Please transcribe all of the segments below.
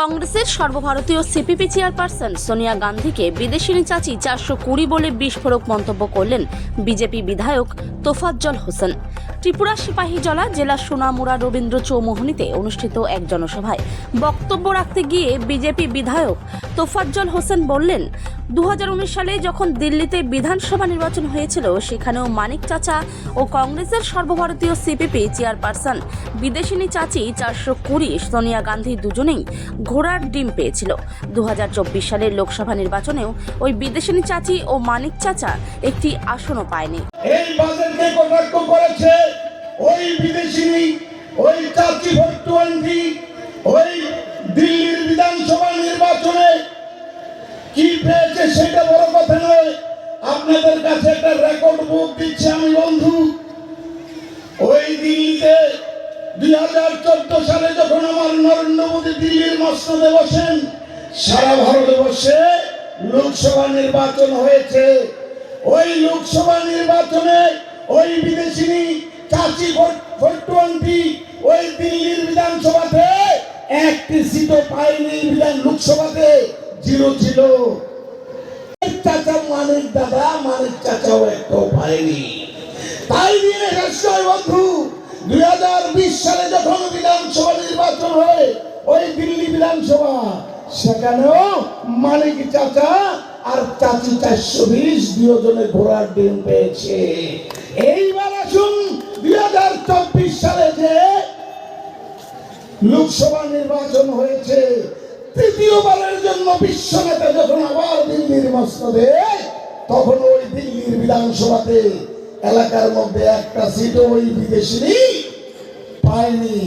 কংগ্রেসের সর্বভারতীয় CPP chairperson Sonia গান্ধীকে বিদেশিনী চাচি চারশো কুড়ি বলে বিস্ফোরক মন্তব্য করলেন বিজেপি বিধায়ক তোফাজ্জল হোসেন। ত্রিপুরা সিপাহীজলা জেলা সোনামুড়া রবীন্দ্র চৌমোহনীতে অনুষ্ঠিত এক জনসভায় বক্তব্য রাখতে গিয়ে বিজেপি বিধায়ক তোফাজ্জল হোসেন বললেন দু হাজার উনিশ সালে যখন দিল্লিতে বিধানসভা নির্বাচন হয়েছিল, সেখানেও মানিক চাচা ও কংগ্রেসের সর্বভারতীয় সিপিপি চেয়ারপারসন বিদেশিনী চাচি চারশো কুড়ি সোনিয়া গান্ধী দুজনেই ঘোড়ার ডিম পেয়েছিল। দু হাজার চব্বিশ সালের লোকসভা নির্বাচনেও ওই বিদেশিনী চাচি ও মানিক চাচা একটি আসনও পায়নি। এই বাজেটকে কটাক্ষ করেছে ওই বিদেশিনী, ওই চাচি ওই দিল্লির বিধানসভা নির্বাচনে কি পেয়েছে সেটা বড় কথা নয়। আপনাদের কাছে একটা সালে যখন আমার নরেন্দ্র মোদী দিল্লির মসনদে বসেন, সারা ভারতবর্ষে লোকসভা নির্বাচন হয়েছে। ওই লোকসভা নির্বাচনে ওই বিদেশিনী চাচি ভোট ওই দিল্লির বিধানসভাতে একটি সিটও পায়নি, বিধান লোকসভাতে জিরো ছিল। চাচা, মানিক দাদা, মানিক চাচাও একটাও পায়নি। তাই নিশ্চয় বন্ধু দুই হাজার বিশ সালে যখন বিধানসভা নির্বাচন হয়, ওই দিল্লি বিধানসভা, সেখানেও মানিক চাচা আর চাচি চারশো বিশ দুজনে ঘোড়ার ডিম পেয়েছে। এইবার আসুন দুই হাজার চব্বিশ সালে যে লোকসভা নির্বাচন হয়েছে, তৃতীয়বারের জন্য বিশ্ব নেতা যখন আবার দিল্লির মসনদে তখন ওই দিল্লির বিধানসভাতে এলাকার মধ্যে একটা সিটও ওই বিদেশি পায়নি।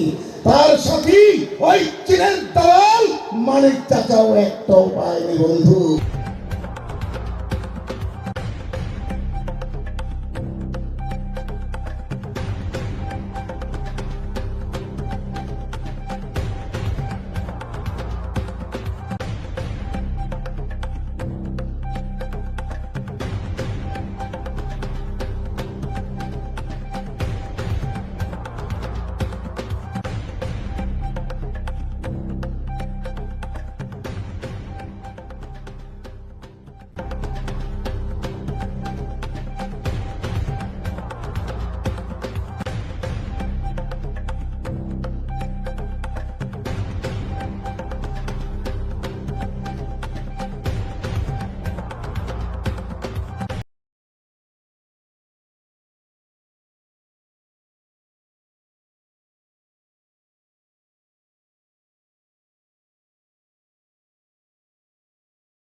তার সাথী ওই চীনের দালাল মানিক চাচাও একটাও পায়নি, বন্ধু।